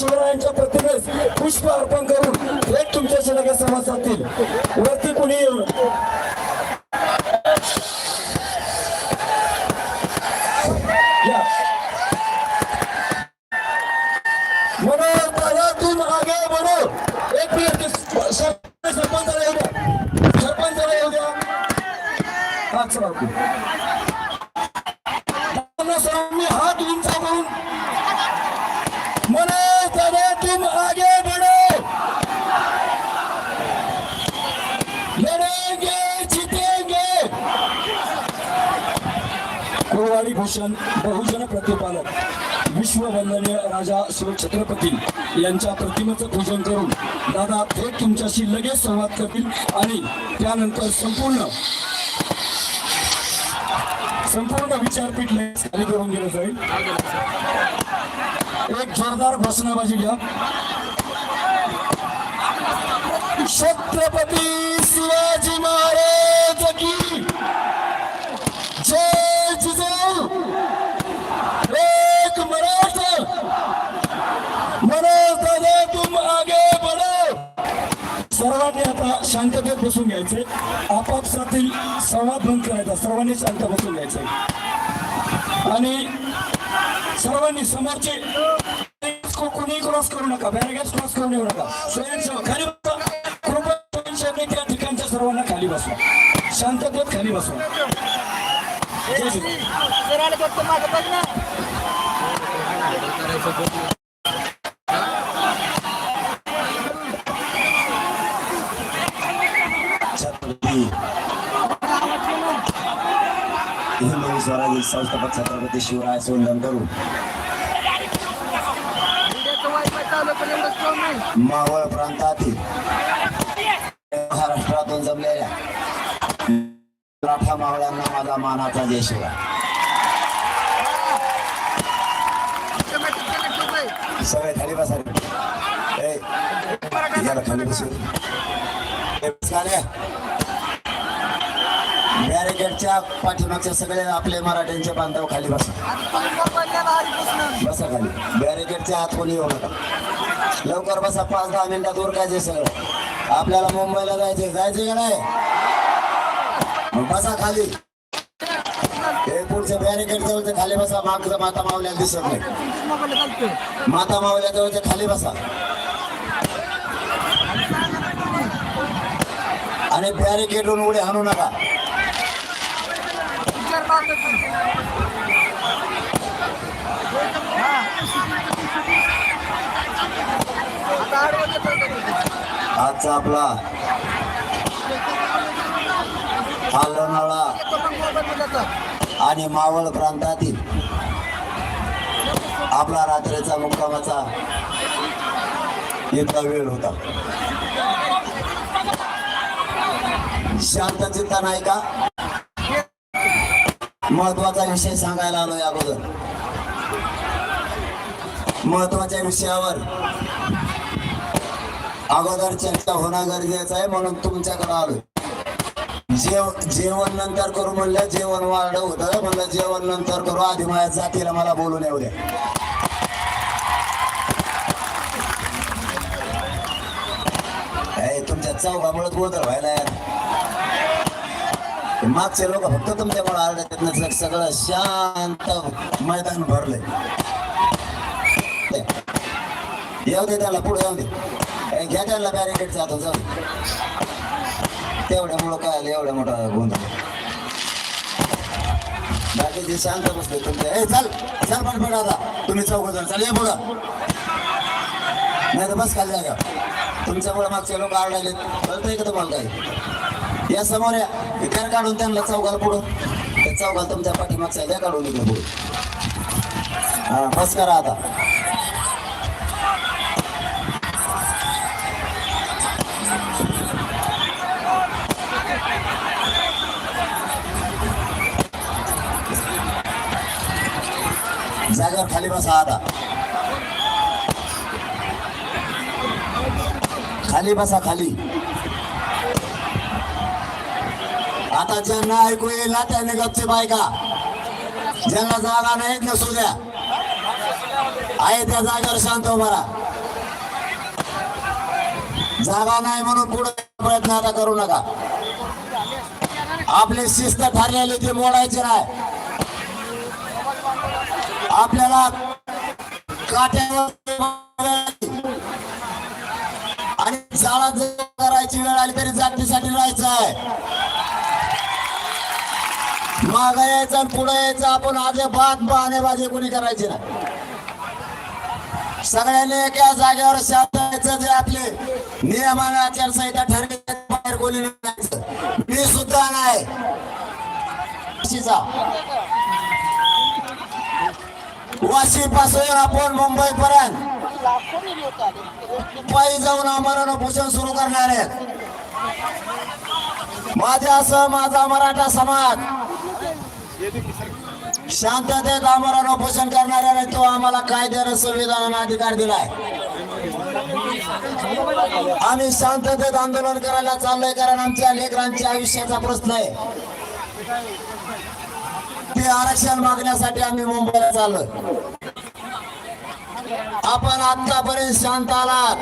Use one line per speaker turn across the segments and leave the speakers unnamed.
शिवरायांच्या प्रतिमेस पुष्प अर्पण करून यांच्या प्रतिमेचं पूजन करून दादा थेट तुमच्याशी लगेच संवाद करतील आणि त्यानंतर संपूर्ण संपूर्ण विचारपीठ लगेच खाली करून दिलं जाईल. एक जोरदार घोषणाबाजी घ्या. छत्रपती शिवाजी महाराज की जय जिजाऊ एक मराठा मनोज दादा तुम आगे बढ़ो सर्वांनी आता शांततेत बसून घ्यायचे आपापसातील संवाद बंद करायचा सर्वांनी शांत बसून घ्यायचे आणि सर्वांनी समोरचे कोणी क्रॉस करू नका बॅरिगेट क्रॉस करून येऊ नका स्वयंसेवक खाली बसा कृपया स्वयंसेवकांनी त्या ठिकाणच्या सर्वांना खाली बसवा शांततेत खाली बसवा जय जिजाऊ
हिंदवी संस्थापक छत्रपती शिवराय सोंदन करून मावळ प्रांतातील महाराष्ट्रातून जमलेल्या मराठा मावळ्यांना माझा मानाचा देश शिवराय सगळे खाली बसा रे. ए, याला खाली बसू ए, पाठीमागच्या बॅरिकेडच्या सगळे आपले मराठ्यांचे बांधव खाली बसा. बसा खाली. बॅरिकेडच्या आत कोणी येऊ नका. लवकर बसा पाच दहा मिनिटात उरकायचे सगळं आपल्याला मुंबईला जायचे जायचे का नाही? मग बसा खाली. हे पुढचे बॅरिकेड जवळचे खाली बसा. मागचं माता मावल्या दिसत नाही. माता मावल्या जवळचे खाली बसा. आणि बॅरिकेडून उडे हाणू नका. आजचा आपला. हा लोणावळा आणि मावळ प्रांतातील. आपला रात्रीचा मुक्कामाचा इतका वेळ होता. शांत चिंता नाही का? महत्त्वाचा विषय सांगायला आलोय अगोदर. महत्त्वाच्या विषयावर अगोदर चर्चा होणं गरजेचं आहे म्हणून तुमच्याकडे आलोय. जेव जेवण नंतर करू म्हणलं जेवण वाढ होतं. म्हणलं जेवण नंतर करू. आधी माझ्या जातीला मला बोलून येऊ द्या. हे तुमच्या चौघामुळे गोंधळ व्हायला यार. मागचे लोक फक्त तुमच्यामुळे आरडत नसलं सगळं शांत मैदान भरले. येऊ दे त्याला पुढे येऊ दे. घ्या त्याला बॅरिकेड जातो जाऊ दे. तेवढ्यामुळं काय आलं? एवढा मोठा गोंधळ. बाकीचे शांत बसले तुमचे. ए चल चल पटपट आता. तुम्ही चौघ जण. चल या पुढं. नाही तर बस खाली जागा. तुमच्यामुळे मागचे लोक आरडायले कळतंय का तुम्हाला काही? या समोर या. विचार काढून त्यांना चौघाला पुढं. त्या चौघाला तुमच्या पाठीमागचा त्या काढून इकडे पुढं. हा बस करा आता. जागेवर खाली बसा आता. खाली बसा खाली. आता ज्यांना ऐकू येईल ना त्याने गपचे बायका ज्यांना जागा नाहीत नसू द्या. आहे त्या जागेवर शांत उभा जागा नाही म्हणून पुढे प्रयत्न आता करू नका. आपली शिस्त ठरलेली ती मोडायची नाही. आपल्याला काट्यावर आणि शाळा करायची वेळ आली तरी जातीसाठी राहायचं आहे. माग यायचं आणि पुढे यायचं आपण आज बात बहाणेबाजी कोणी करायची नाही. सगळ्यांनी एका जागेवर शांत जे आपले नियम आणि आचारसंहिता ठरली बाहेर कोणी नाही मी सुद्धा नाही. वाशी पासून आपण मुंबई पर्यंत पायी जाऊन आम्हाला भूषण सुरू करणार आहेत. माझ्या असं माझा मराठा समाज. शांततेत आम्हाला उपोषण करणाऱ्याने तो आम्हाला कायद्याने संविधानाने अधिकार दिलाय. आम्ही शांततेत आंदोलन करायला चाललोय कारण आमच्या लेकरांच्या आयुष्याचा प्रश्न आहे. ते आरक्षण मागण्यासाठी आम्ही मुंबईला चाललोय. आपण आतापर्यंत शांत आलात.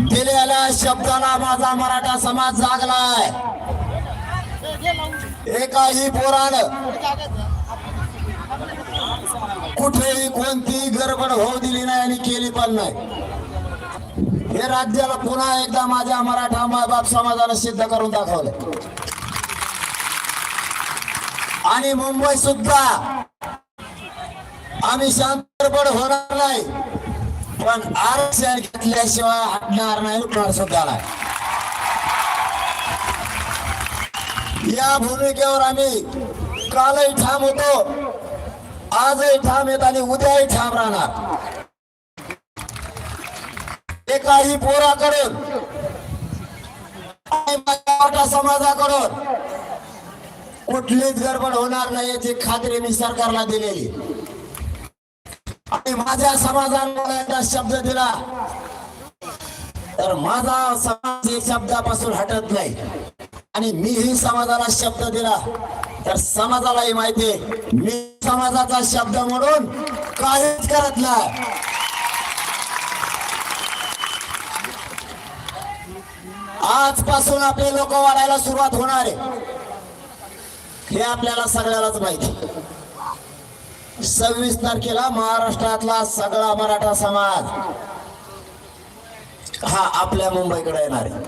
दिलेल्या शब्दाला माझा मराठा समाज जागलाय. एकाही पोराण कुठेही कोणतीही गडबड होऊ दिली नाही आणि केली पण नाही. हे राज्याला पुन्हा एकदा माझ्या मराठा मायबाप समाजानं सिद्ध करून दाखवलं. आणि मुंबई सुद्धा आम्ही शांत गडबड होणार नाही. पण आरक्षण घेतल्याशिवाय हटणार नाही उठणार सुद्धा नाही या भूमिकेवर आम्ही कालही ठाम होतो. आजही ठाम येत आणि उद्याही ठाम राहणार. एकाही पोराकडून समाजाकडून कुठलीच गडबड होणार नाही याची खात्री मी सरकारला दिलेली. आणि माझ्या समाजाने एकदा शब्द दिला. तर माझा समाज शब्दापासून हटत नाही. आणि मीही समाजाला शब्द दिला. तर समाजालाही माहिती आहे, मी समाजाचा शब्द म्हणून काहीच करत नाही. आजपासून आपले लोक वाढायला सुरुवात होणार आहे. हे आपल्याला सगळ्यालाच माहिती सव्वीस तारखेला महाराष्ट्रातला सगळा मराठा समाज हा आपल्या मुंबईकडे येणार आहे.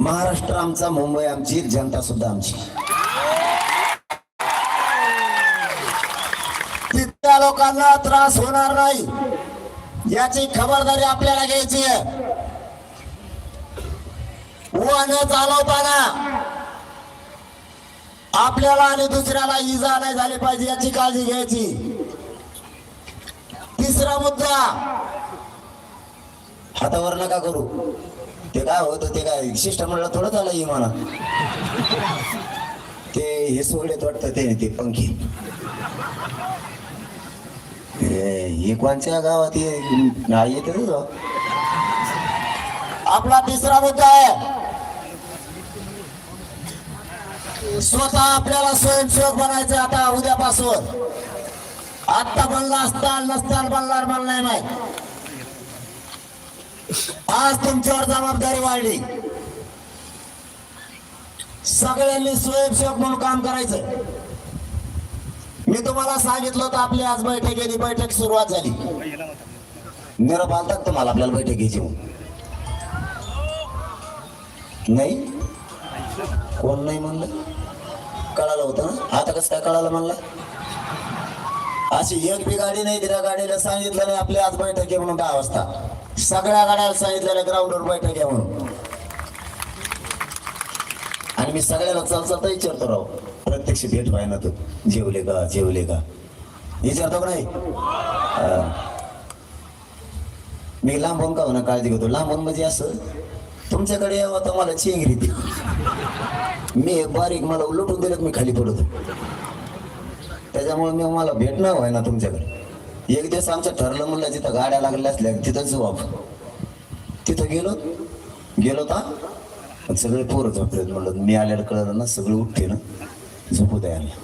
महाराष्ट्र आमचा मुंबई आमची जनता सुद्धा आमची. तिथल्या लोकांना त्रास होणार नाही. याची खबरदारी आपल्याला घ्यायची आहे. वाहन चालवताना आपल्याला आणि दुसऱ्याला इजा नाही झाली पाहिजे याची काळजी घ्यायची. तिसरा मुद्दा हातावर नका करू. ते काय होतं ते काय? शिष्टमंडळ थोडं झालं म्हणा ते हे सोडलेत वाटतं ते ते पंखी. हे हे कोणत्या गावात हे? नाही आपला तिसरा मुद्दा आहे. स्वतः आपल्याला स्वयंसेवक बनायचं आता उद्यापासून. आता बनला असताल नसताल बनणार बनलाय नाही. आज तुमच्यावर जबाबदारी वाढली. सगळ्यांनी स्वयंसेवक म्हणून काम करायचं. मी तुम्हाला सांगितलं होतं आपली आज बैठकीची बैठक सुरुवात झाली. निरोप आलतात तुम्हाला आपल्याला बैठकीची नाही? कोण नाही म्हणलं? कळालं होतं. ना आता कसं काय कळालं मला अशी एक बी गाडी नाही त्या गाडीला सांगितलं नाही आपली आज बैठक आहे म्हणून दहा वाजता सगळ्या गाड्याला सांगितलेलं ग्राउंडवर बैठक आहे म्हणून. आणि मी सगळ्याला चाल विचारतो राव प्रत्यक्ष भेट व्हाय ना तू. जेवले का जेवले का? विचारतो का नाही? मी लांबून का होणार काळजी घेतो? लांबून म्हणजे असं तुमच्याकडे यावं तर मला चेंगरी ती मी एक बारीक मला उलटून दिलं मी खाली पडत. त्याच्यामुळे मी मला भेटणं व्हाय ना तुमच्याकडे. एक दिवस आमचं ठरलं म्हणलं जिथं गाड्या लागल्या असल्या तिथं जाऊ आपण. तिथं गेलो. गेलो तर सगळे पोरं झोपलेत म्हणलं. मी आल्याला कळलं ना सगळे उठते ना. झोपू द्यायला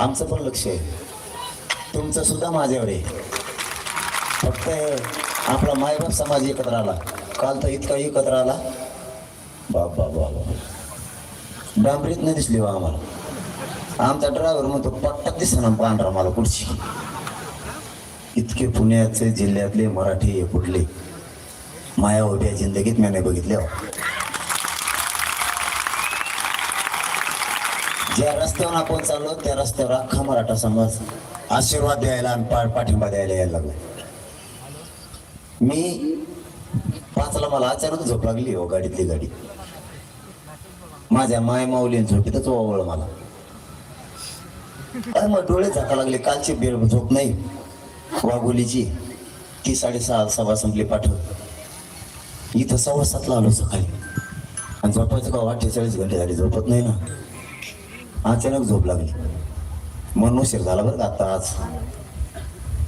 आमचं पण लक्ष आहे. तुमचं सुद्धा माझ्यावर आहे. फक्त आपला मायबाप समाज एकत्र आला. काल तर इतका एकत्र आला. बाप बाप बाप डांबरीत नाही दिसली बा आम्हाला. आमचा ड्रायव्हर म्हणतो पट्टात दिसना पांढरा मला कुठची इतके पुण्याचे जिल्ह्यातले मराठी हे कुठले? माया उभ्या जिंदगीत मी नाही बघितले हो. ज्या रस्त्यावर आपण चाललो त्या रस्त्यावर अख्खा मराठा समाज आशीर्वाद द्यायला आणि पा पाठिंबा द्यायला यायला लागला. मी पाचला मला अचानक झोप लागली हो गाडीतली गाडी. माझ्या माय माऊली झोपेतच ओवळ मला. अरे मग डोळे झाका लागले कालची बेळ झोप नाही. वाघोलीची ती साडेसहा सव्वा संपली पाठव इथं सव्वा सातला आलो सकाळी. आणि झोपायचं का हो? अठ्ठेचाळीस घंटे झाले झोपत नाही ना. अचानक झोप लागली. मन उशीर झाला बरं का आता आज.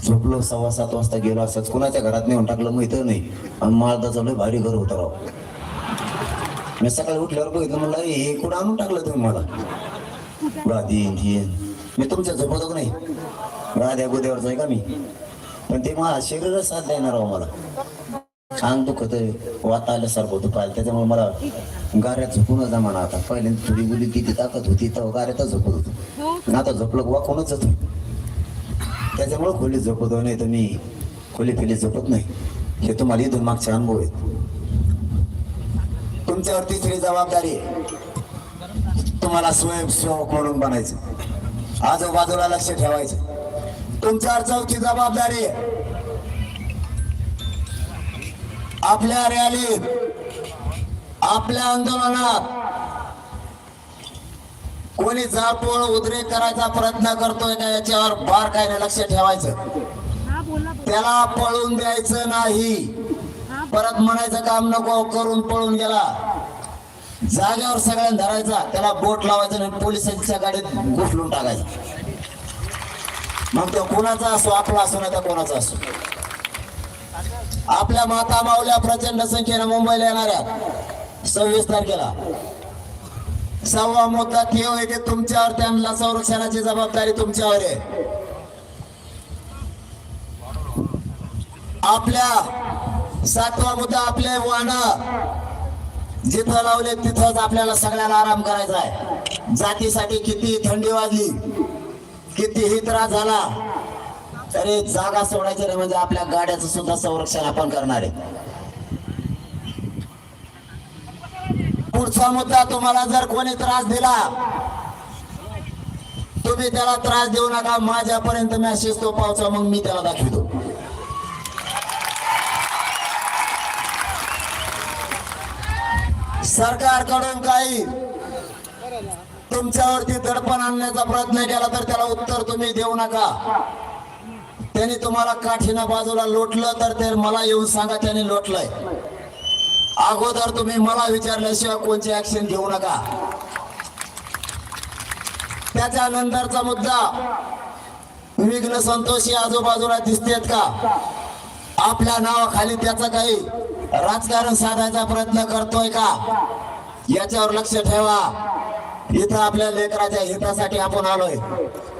झोपलो सव्वा सात वाजता गेलो असंच. कुणाच्या घरात नेऊन टाकलं माहीत नाही. आणि माळदाचं लय भारी घर होतं राव. मी सकाळी उठल्यावर बघितलं म्हणलं हे कुठं आणून टाकलं तुम्ही मला? राधी हे मी तुमच्या झोपतो का नाही. राध्या गोद्यावरच आहे का मी? पण ते मला शरीरच साथ देणार राव मला. छान दुखत वाता आल्यासारखं होतं पाहिलं त्याच्यामुळे मला गाऱ्यात झोपूनच जमाना आता. पहिल्यांदा थोडी गुली किती ताकद होती तर गाऱ्यातच झोपत होतो. आता झोपलं वाकूनच जातो. त्याच्यामुळे खोलीत झोपतो नाही तर मी खोली फिली झोपत नाही. हे तुम्हाला इथून मागचे अनुभव आहेत. तुमच्यावर तिसरी जबाबदारी तुम्हाला स्वयंसेवक म्हणून बनायचं. आजूबाजूला लक्ष ठेवायचं. तुमच्यावर चौथी जबाबदारी आपल्या रॅलीत आपल्या आंदोलनात कोणी जाळपोळ उद्रेक करायचा प्रयत्न करतोय का याच्यावर बार काय लक्ष ठेवायचं? त्याला पळून द्यायचं नाही. परत म्हणायचं काम नको करून पळून गेला. जागेवर सगळ्यांना धरायचा त्याला बोट लावायचं आणि पोलिसांच्या गाडीत घुसलून टाकायचं. मग तो कोणाचा असो आपला असो नाही तर कोणाचा असो. आपल्या माता माऊल्या प्रचंड संख्येने मुंबईला येणाऱ्या. सव्वीस तारखेला. सव्वा मुद्दा ठेव आहे ते तुमच्यावर त्यांना संरक्षणाची जबाबदारी तुमच्यावर आहे. आपल्या सातवा मुद्दा आपले वाहन जिथं लावले तिथंच आपल्याला सगळ्याला आराम करायचा आहे. जातीसाठी किती थंडी वाजली कितीही त्रास झाला तरी जागा सोडायची नाही म्हणजे आपल्या गाड्याचं सुद्धा संरक्षण आपण करणार आहे. पुढचा मुद्दा तुम्हाला जर कोणी त्रास दिला तुम्ही त्याला त्रास देऊ नका. माझ्यापर्यंत मेसेज तो पावचा मग मी त्याला दाखवतो. सरकारकडून काही तुमच्यावरती दडपण आणण्याचा प्रयत्न केला तर त्याला उत्तर तुम्ही देऊ नका. त्यांनी तुम्हाला काठीनं बाजूला लोटलं तर ते मला येऊन सांगा त्याने लोटलंय. अगोदर तुम्ही मला विचारल्याशिवाय कोणची ऍक्शन घेऊ नका. त्याच्या नंतरचा मुद्दा विघ्न संतोषी आजूबाजूला दिसतेत का? आपल्या नावाखाली त्याचं काही राजकारण साधायचा प्रयत्न करतोय का? याच्यावर लक्ष ठेवा. इथं आपल्या लेकराच्या हितासाठी आपण आलोय.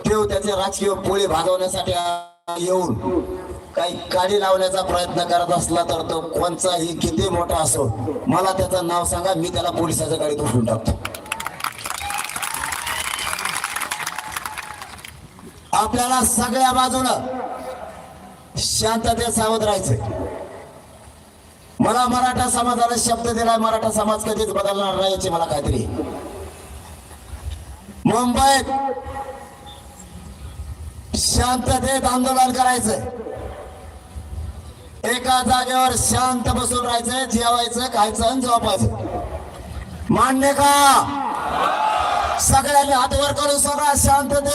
ठेव त्याचे राजकीय पोळी भाजवण्यासाठी येऊन. काही काडी लावण्याचा प्रयत्न करत असला तर तो कोणचाही किती मोठा असो मला त्याचं नाव सांगा मी त्याला पोलिसाच्या गाडीत उठून टाकतो. आपल्याला सगळ्या बाजूनं शांततेत सावध राहायचंय. मला मराठा समाजाला शब्द दिलाय मराठा समाज कधीच बदलणार नाही याची मला खात्री मुंबईत शांततेत आंदोलन करायचंय. एका जागेवर शांत बसून राहायचंय जेवायचं खायचं आणि झोपायचं. मान्य का? सगळ्यांनी हातवर करून सगळा शांततेत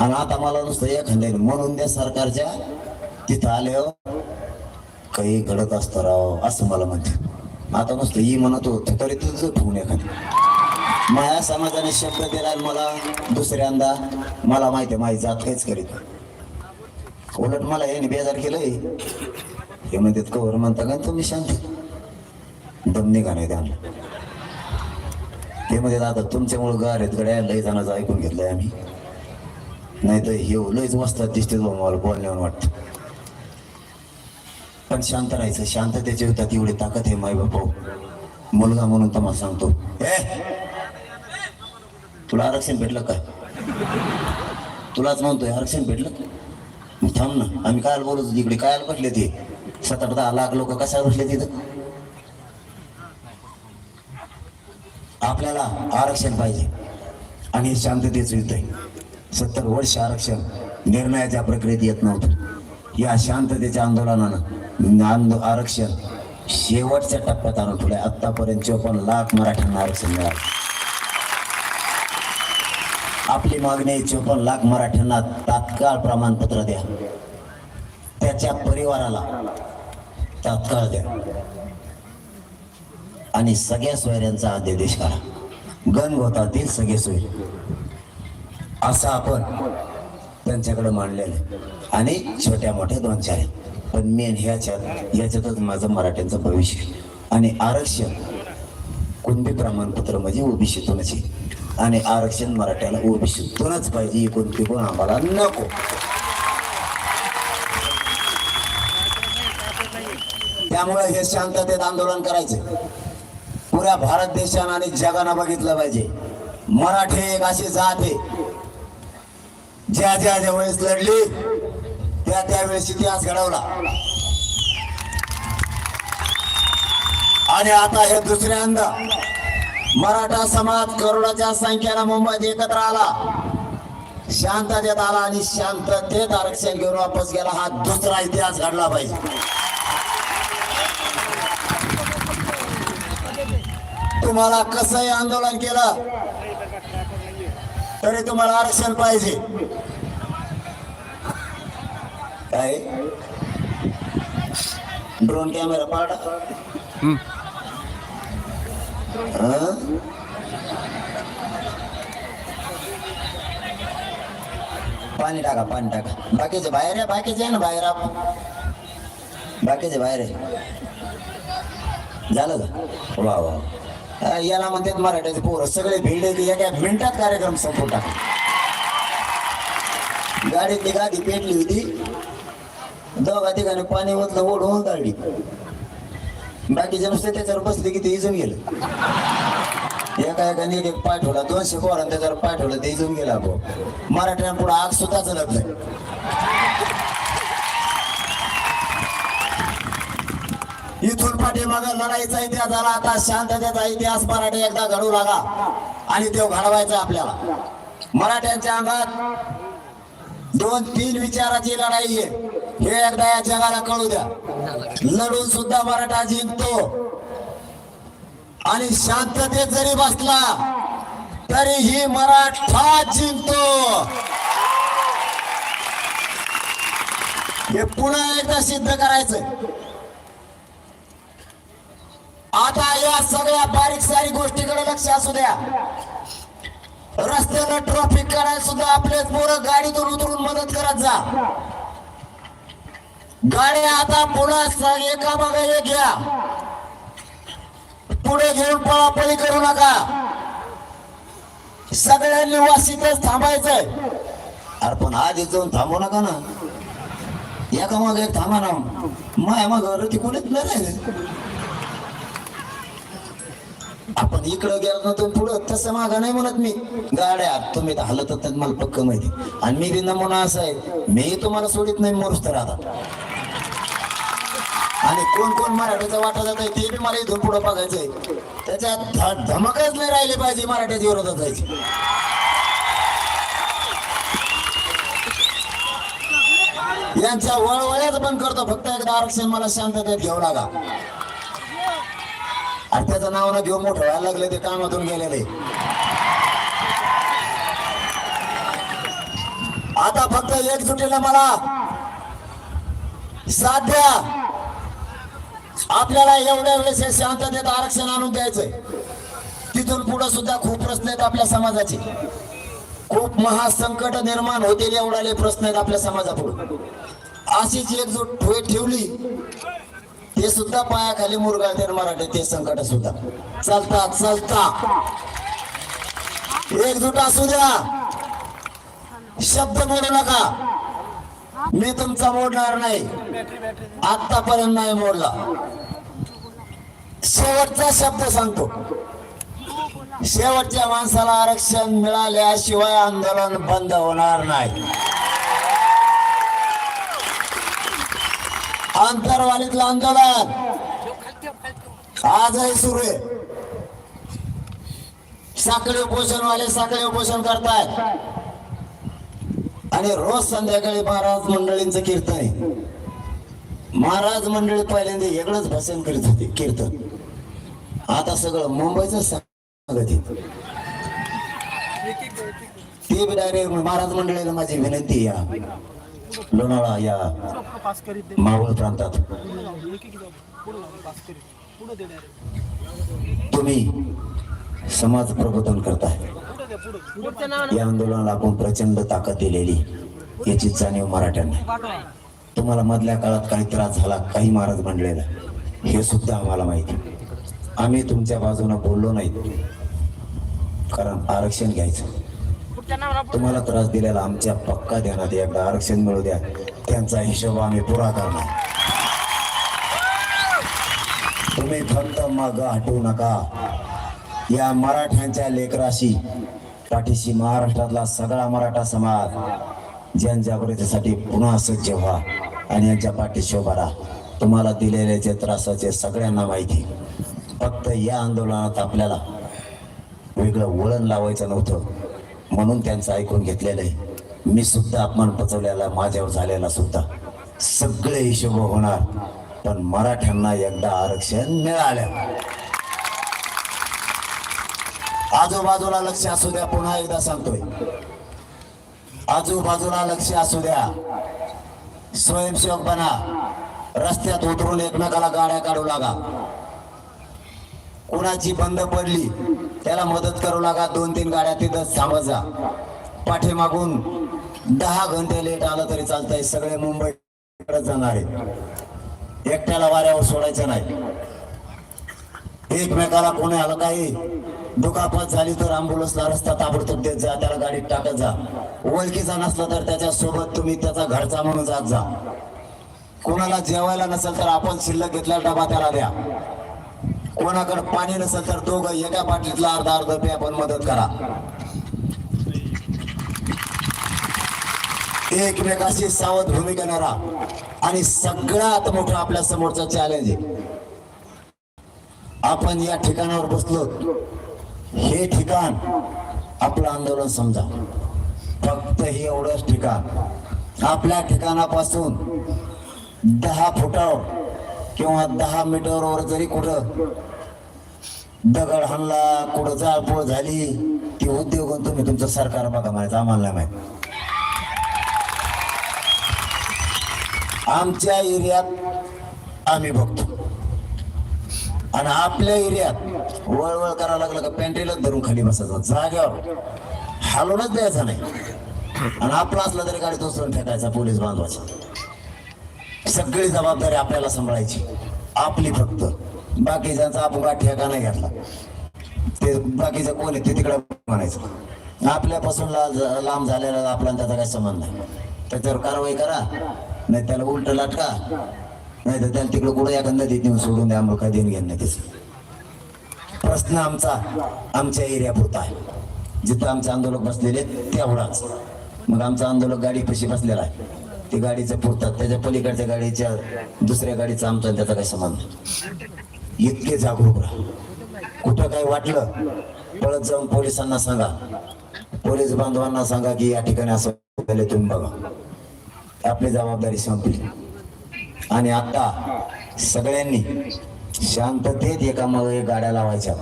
आणि आता मला नुसतं एखाद्या म्हणून द्या सरकारच्या तिथं आले हो. काही घडत असतं राव असं मला म्हणते. आता नुसतं ही म्हणत होत तरी तुझं ठेवून एखादी. माया समाजाने शब्द दिला मला दुसऱ्यांदा. मला माहिती आहे माझी जात काहीच करीत उलट मला हे बेजार केलंय. हे म्हणतात कवर म्हणता का तुम्ही शांत? दम निघा नाही ते म्हणजे आता तुमच्यामुळे गार आहेत गड्या लई जणांचं ऐकून घेतलंय आम्ही. नाही तर हे लयच वाचतात दिसते बा मला बोलण्यावर वाटतं. पण शांत राहायचं. शांततेच्या युद्धात एवढी ताकद आहे माय बापा मुलगा म्हणून तुम्हाला सांगतो. ए तुला आरक्षण भेटलं का? तुलाच म्हणतोय आरक्षण भेटलं का? थांब ना. आम्ही कायला बोलत होतो इकडे काय बसले ते सात आठ दहा लाख लोक कशा बसले तिथं? आपल्याला आरक्षण पाहिजे. आणि हे शांततेचं युद्ध आहे. सत्तर वर्ष आरक्षण निर्णयाच्या प्रक्रियेत येत नव्हतं. या शांततेच्या आंदोलनानं आरक्षण शेवटच्या टप्प्यात आणून ठेवलंय. आत्तापर्यंत चोपन्न लाख मराठ्यांना आरक्षण मिळालं. आपली मागणी चोपन्न लाख मराठ्यांना तात्काळ प्रमाणपत्र द्या. त्याच्या परिवाराला तात्काळ द्या. आणि सगळ्या सोयऱ्यांचा अध्यादेश करा. गण गोतातील सगळे सोयरे. असं आपण त्यांच्याकडे मांडलेलं आहे. आणि छोट्या मोठ्या दोन चार पण मेन ह्याच्यात याच्यातच माझं मराठ्यांचं भविष्य आणि आरक्षण कुणबी प्रमाणपत्र म्हणजे ओबीसीतूनच आणि आरक्षण मराठ्याला ओबीसीतूनच पाहिजे एकोणती कोण आम्हाला नको. त्यामुळे हे शांततेत आंदोलन करायचं. पुऱ्या भारत देशानं आणि जगानं बघितलं पाहिजे. मराठी एक अशी जात आहे. ज्या ज्या ज्या वेळेस लढली त्या त्यावेळेस इतिहास घडवला. आणि आता हे दुसऱ्यांदा मराठा समाज करोडाच्या संख्येनं मुंबईत एकत्र आला. शांततेत आला आणि शांततेत आरक्षण घेऊन वापस गेला. हा दुसरा इतिहास घडला पाहिजे. तुम्हाला कसंही आंदोलन केलं तरी तुम्हाला आरक्षण पाहिजे. काय? ड्रोन कॅमेरा पाडा. पाणी टाका पाणी टाका. बाकीचे बाहेर आहे बाकीचे आहे ना बाहेर आपण बाकीचे बाहेर आहे. झालं का? वा वा याला म्हणतात मराठ्याचे पोरं सगळे भिडले की एका मिनिटात कार्यक्रम संपून टाका. गाडीतली गाडी पेटली होती. दोघा ठिकाणी पाणी ओतलं ओढून काढली. बाकीचे नुसते त्याच्यावर बसले की ते इजून गेलं. एका एकाने एक एक पाय ठेवला दोनशे पोरांनी त्याच्यावर पाय ठेवला ते इजून गेला भाऊ मराठ्यां पुढे आग सुद्धा चलत नाही. इथून पाठीमाग लढाईचा इतिहास झाला आता शांततेचा इतिहास मराठी एकदा घडू लागा आणि तो घडवायचा आपल्याला. मराठ्यांच्या अंगात दोन तीन विचाराची लढाई आहे. हे एकदा या जगाला कळू द्या. लढून सुद्धा मराठा जिंकतो. आणि शांततेत जरी बसला तरीही मराठा जिंकतो. हे पुन्हा एकदा सिद्ध करायचं आता या सगळ्या बारीक सारीक गोष्टीकडे लक्ष असू द्या. रस्त्याला ट्रॉफिक करायला सुद्धा आपलेच पोरं गाडीतून उतरून मदत करत जा. गाड्या आता पुन्हा एका मागे एक घ्या. पुढे घेऊन पळापळी करू नका. सगळ्यांनी वाशीतच थांबायचंय. अरे पण आज जाऊन थांबू नका ना. एका मागे एक थांबा ना. माया माग रती कोणीच नाही आपण इकडं गेलो ना तुम्ही पुढं तसं मागा नाही म्हणत मी. गाड्या तुम्ही तर हलत मला पक्क माहिती. आणि मी बी नमुना असा आहे मी तुम्हाला सोडित नाही मोरस्त राहतात. आणि कोण कोण मराठीचा वाटा जात आहे ते बी मला इथून पुढं बघायचंय. त्याच्यात धमकच नाही राहिले पाहिजे मराठ्याच्या विरोधात जायची. यांच्या वळवळ्याच पण करतो फक्त एकदा आरक्षण मला शांततेत घेऊ लागा आणि त्याचं नाव ना घेऊन मोठं व्हायला लागले ते कामातून गेलेले. आता फक्त एकजुटीला मला साथ द्या आपल्याला एवढ्या वेळेस शांततेत आरक्षण आणून द्यायचंय. तिथून पुढे सुद्धा खूप प्रश्न आहेत आपल्या समाजाचे. खूप महासंकट निर्माण होतील एवढाले प्रश्न आहेत आपल्या समाजापुढे. अशीच एकजूट ठेवली. ते सुद्धा पायाखाली मुरगाळते मराठी ते संकट सुद्धा. चालता चालता. एकजूट असू द्या. शब्द बोलू नका. मी तुमचा मोडणार नाही. आतापर्यंत नाही मोडला. शेवटचा शब्द सांगतो. शेवटच्या माणसाला आरक्षण मिळाल्याशिवाय आंदोलन बंद होणार नाही. आंतरवालीतलं आंदोलन. आजही सुरू आहे. साखळी उपोषण वाले साखळी उपोषण करतायत. आणि रोज संध्याकाळी महाराज मंडळींचं कीर्तन आहे. महाराज मंडळी पहिल्यांदा वेगळंच भाषण करीत होते कीर्तन. आता सगळं मुंबईच ते डायरेक्ट महाराज मंडळीला माझी विनंती आहे. या लोणावळा या मावळ प्रांतात. तुम्ही समाज प्रबोधन करताय. या आंदोलनाला आपण प्रचंड ताकद दिलेली. याची जाणीव मराठ्यांना तुम्हाला मधल्या काळात काही त्रास झाला काही महाराज म्हणलेला हे सुद्धा आम्हाला माहिती. आम्ही तुमच्या बाजूने बोललो नाही. कारण आरक्षण घ्यायचं. तुम्हाला त्रास दिलेला आमच्या पक्का ध्यानात एकदा आरक्षण मिळू द्या. त्यांचा हिशोब आम्ही पुरा करणार. तुम्ही फक्त मग हटवू नका. या मराठ्यांच्या लेकराशी पाठीशी महाराष्ट्रातला सगळा मराठा समाज जनजागृतीसाठी पुन्हा सज्ज व्हा आणि यांच्या पाठीशी उभा राहा. तुम्हाला दिलेले जे त्रासाचे सगळ्यांना माहिती फक्त या आंदोलनात आपल्याला वेगळं वळण लावायचं नव्हतं. म्हणून त्यांचं ऐकून घेतलेलं आहे. मी सुद्धा अपमान पचवलेला माझ्यावर झालेला सुद्धा. सगळे हिशोब होणार पण मराठ्यांना एकदा आरक्षण मिळालं. आजूबाजूला लक्ष असू द्या पुन्हा एकदा सांगतोय. आजूबाजूला लक्ष असू द्या. स्वयंसेवक बना. रस्त्यात उतरून एकमेकाला गाड्या काढू लागा. कुणाची बंद पडली त्याला मदत करू लागा दोन तीन गाड्या तिथं थांबत जा पाठीमागून दहा घंटे लेट आलं तरी चालतंय. सगळे मुंबईकडे जाणार आहेत. एकट्याला वाऱ्यावर सोडायचं नाही. एकमेकाला कोणी आलं काही? दुखापत झाली तर अँब्युलन्सला रस्ता ताबडतोब देत जा त्याला गाडीत टाकत जा. ओळखीचा नसला तर त्याच्या सोबत तुम्ही त्याचा घरचा म्हणून जात जा. कोणाला जेवायला नसेल तर आपण शिल्लक घेतला डबा त्याला द्या. कोणाकडे पाणी नसेल तर दोघं एका बाटलीतला अर्धा अर्धा पे आपण मदत करा. एकमेकाशी सावध भूमिका राहा आणि सगळ्यात मोठं आपल्या समोरचं चॅलेंज आहे. आपण या ठिकाणावर बसलो. हे ठिकाण आपलं आंदोलन समजा. फक्त हे एवढंच ठिकाण. आपल्या ठिकाणापासून दहा फुटावर किंवा दहा मीटरवर जरी कुठं दगड हल्ला कुठं जाळपोळ झाली ती उद्योग तुम्ही तुमचं सरकार बघा म्हणायचं आम्हाला माहीत. आमच्या एरियात आम्ही बघतो. आणि आपल्या एरियात वळवळ करावं लागलं का पॅन्ट्रीलाच धरून खाली बसायचं जाग्यावर हलवूनच द्यायचा नाही. आणि आपला असला तरी गाडी उचलून फेकायचा पोलीस बांधवाचा. सगळी जबाबदारी आपल्याला सांभाळायची. आपली फक्त. बाकीच्यांचा आपण काय ठेका नाही घातला. ते बाकीचं कोण आहे ते तिकडे म्हणायचं. आपल्यापासून लांब झालेला आपला त्याचा काही संबंध नाही. त्याच्यावर कारवाई करा. नाही त्याला उलट लाटका. नाही तर त्याला तिकडे कुठं एखाद्या नदीत नेऊन सोडून द्या. आम्हाला काय देणं घेणं नाही त्याचं. प्रश्न आमचा आमच्या एरिया पुरता आहे. जिथं आमचे आंदोलक बसलेले आहेत, तेवढाच. मग आमचा आंदोलक गाडी कशी बसलेला आहे. ते गाडीचं पुरतात त्याच्या पलीकडच्या गाडीच्या दुसऱ्या गाडीचा आमचा त्याचा काय संबंध? नाही. इतके जागरूक राहा. कुठं काय वाटलं पळत जाऊन पोलिसांना सांगा. पोलीस बांधवांना सांगा की या ठिकाणी असं झाले तुम्ही बघा. आपली जबाबदारी संपली. आणि आता सगळ्यांनी शांततेत एका एक गाड्या लावायच्या.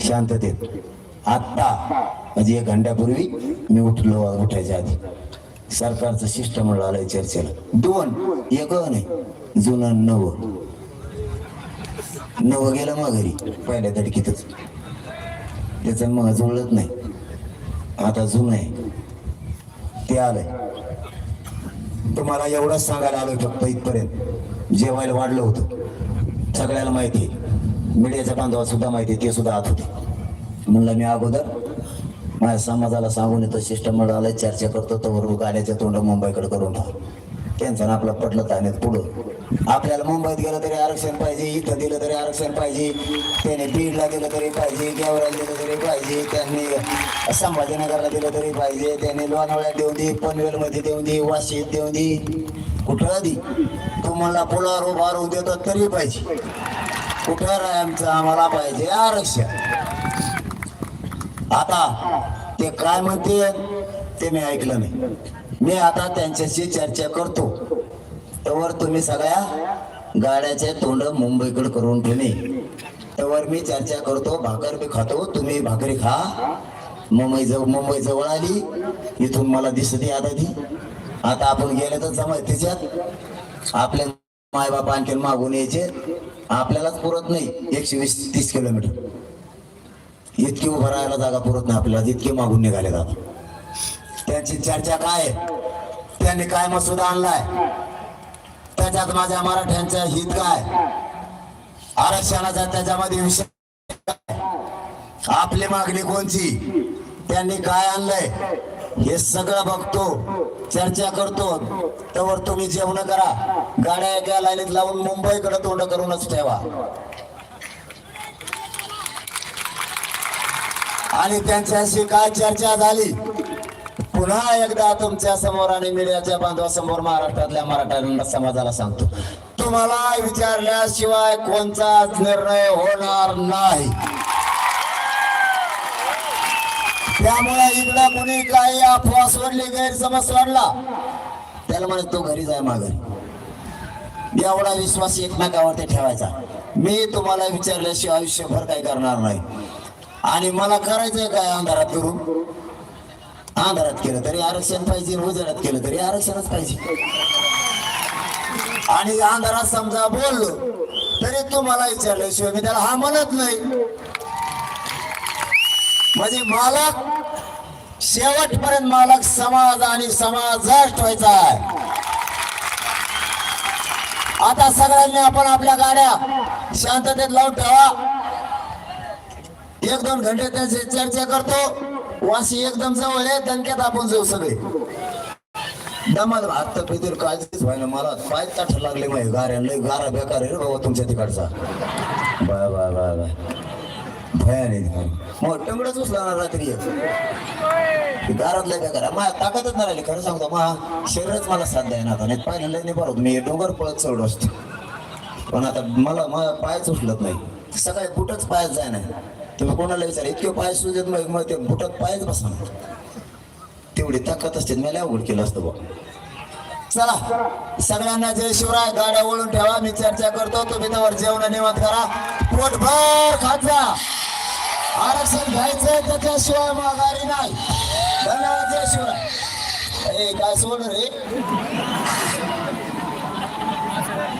शांततेत. आत्ता म्हणजे एक घंट्यापूर्वी मी उठलो उठायच्या आधी. सरकारचं शिष्टमंडळ आलंय चर्चेला. दोन एक नाही जुनं नव. नव गेलं मग घरी पहिल्या धडकीतच त्याचं मग जुळत नाही. आता जुनं आहे. ते आलंय. तुम्हाला एवढंच सांगायला आलोय फक्त इथपर्यंत. जेवायला वाढलं होतं. सगळ्याला माहिती आहे. मीडियाच्या बांधवाला सुद्धा माहिती आहे ते सुद्धा आत होते. म्हणलं मी अगोदर माझ्या समाजाला सांगून येतो शिष्टमंडळाला चर्चा करतो तर गाड्याच्या तोंड मुंबईकडे करून. त्यांचा त्यांचं ना आपलं पडलं पुढं. आपल्याला मुंबईत गेलं तरी आरक्षण पाहिजे इथं दिलं तरी आरक्षण पाहिजे त्याने बीडला दिलं तरी पाहिजे गेवराला दिलं तरी पाहिजे त्यांनी संभाजीनगरला दिलं तरी पाहिजे त्यांनी लोणावळ्यात देऊन दे पनवेलमध्ये देऊन दे वाशीत देऊन दे. कुठं आधी? तुम्हाला पुलावर उभारून देतात तरी पाहिजे. कुठं आमचं आम्हाला पाहिजे आरक्षण? आता ते काय म्हणते ते मी ऐकलं नाही. मी आता त्यांच्याशी चर्चा करतो. त्यावर तुम्ही सगळ्या गाड्याचे तोंड मुंबईकडे करून ठेवणे. त्यावर मी चर्चा करतो भाकर बी खातो तुम्ही भाकरी खा. मुंबई जवळ मुंबई जवळ आली इथून मला दिसते आता ती. आता आपण गेले तर जमा त्याच्यात आपल्या मायबाप आणखीन मागून यायचे. आपल्यालाच पुरत नाही एकशे वीस तीस किलोमीटर. इतकी उभं राहायला जागा पुरत नाही आपल्याला इतके मागून निघाले दादा त्यांची चर्चा काय त्यांनी काय मसुदा आणलाय? त्याच्यात माझ्या मराठ्यांचं हित काय? आरक्षणाचा त्याच्यामध्ये विषय आपली मागणी कोणची त्यांनी काय आणलंय? हे सगळं बघतो चर्चा करतो. त्यावर तुम्ही जेवण करा. गाड्या एका लाईनीत लावून मुंबईकडे तोंड करूनच ठेवा. आणि त्यांच्याशी काय चर्चा झाली. पुन्हा एकदा तुमच्यासमोर आणि मीडियाच्या बांधवासमोर महाराष्ट्रातल्या मराठा समाजाला सांगतो. तुम्हाला विचारल्याशिवाय कोणताच निर्णय होणार नाही. त्यामुळे इकडं कुणी काही अफवा सोडली गैरसमज सोडला त्याला म्हणे तो घरी जाय माघारी. एवढा विश्वास एकमेकावरती ठेवायचा. मी तुम्हाला विचारल्याशिवाय आयुष्यभर काही करणार नाही. आणि मला करायचंय काय अंधारात करून? अंधारात केलं तरी आरक्षण पाहिजे उजेडात केलं तरी आरक्षणच पाहिजे. आणि अंधारात समजा बोललो तरी तुम्हाला शिवाय मी त्याला हा म्हणत नाही. म्हणजे मालक शेवटपर्यंत मालक समाज आणि समाजात ठेवायचा आहे. आता सगळ्यांनी आपण आपल्या गाड्या शांततेत लावून ठेवा. एक दोन घंटे त्यांची चर्चा करतो. वाशी एकदम जवळ आहे दणक्यात आपण जाऊ सगळे. दमाल भात तर पितील काळजीच व्हायला मला पाय ताठ लागले माहिती गाऱ्या लय गारा बेकार आहे रे बाबा तुमच्या तिकडचा. Bye bye bye bye. भयाने मग टंगडच उचला ना रात्री. एक. लय बेकार आहे. माझ्या ताकदच नाही राहिली. खरं सांगतो मा शरीरच मला साथ द्यायला आता. नाही पाहिलं लय नाही बरोबर मी डोंगर पळत चढ असतो. पण आता मला माझा पायच उचलत नाही. सकाळी कुठंच पायच जाय नाही. तुम्ही कोणाला विचार इतके पाय सुजत मग मग ते बुटात पायच बसा तेवढी ताकद असते मला लय अवघड केलं असतं बा चला सगळ्यांना जय शिवराय गाड्या वळून ठेवा मी चर्चा करतो तुम्ही त्यावर जेवण निवांत करा. पोटभर खात जा आरक्षण घ्यायचंय त्याच्याशिवाय माघारी नाही. धन्यवाद जय शिवराय. काय सोड रे?